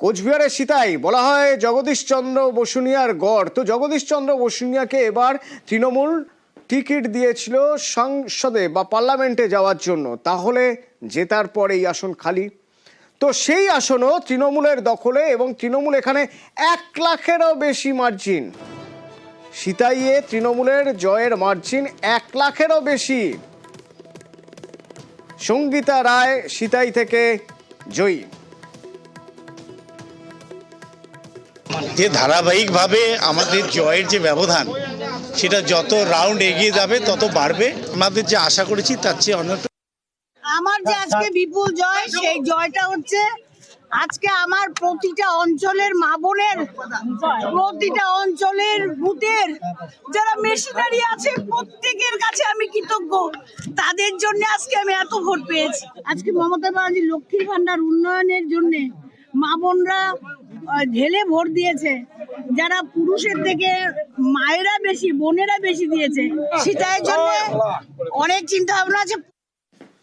কোচবিহারের সীতাই, বলা হয় জগদীশচন্দ্র বসুনিয়ার গড়। তো জগদীশচন্দ্র বসুনিয়াকে এবার তৃণমূল টিকিট দিয়েছিল সংসদে বা পার্লামেন্টে যাওয়ার জন্য। তাহলে জেতার পর এই আসন খালি। তো সেই আসনও তৃণমূলের দখলে এবং তৃণমূল এখানে এক লাখেরও বেশি মার্জিন সীতাইয়ে তৃণমূলের জয়ের মার্জিন এক লাখেরও বেশি। সঙ্গীতা রায় সীতাই থেকে জয়ী। যে ধারাবাহিকভাবে আমাদের জয়ের যে ব্যবধান সেটা যত রাউন্ড এগিয়ে যাবে তত বাড়বে। আমাদের যে আশা করেছি তার চেয়ে অনেক আমার যে আজকে বিপুল জয় সেই জয়টা হচ্ছে আজকে আমার প্রতিটা অঞ্চলের মা বোনের প্রতিটা অঞ্চলের বুথের যারা মেশিনারি আছে প্রত্যেকের কাছে আমি কৃতজ্ঞ। তাদের জন্য আজকে আমি এত ভোট পেয়েছি। আজকে মমতা ব্যানার্জি লক্ষ্মীর ভান্ডার উন্নয়নের জন্য মা বোনরা ঢেলে ভোট দিয়েছে। যারা পুরুষের থেকে মায়েরা বেশি বোনেরা বেশি দিয়েছে। সেটার জন্য অনেক চিন্তা ভাবনা আছে।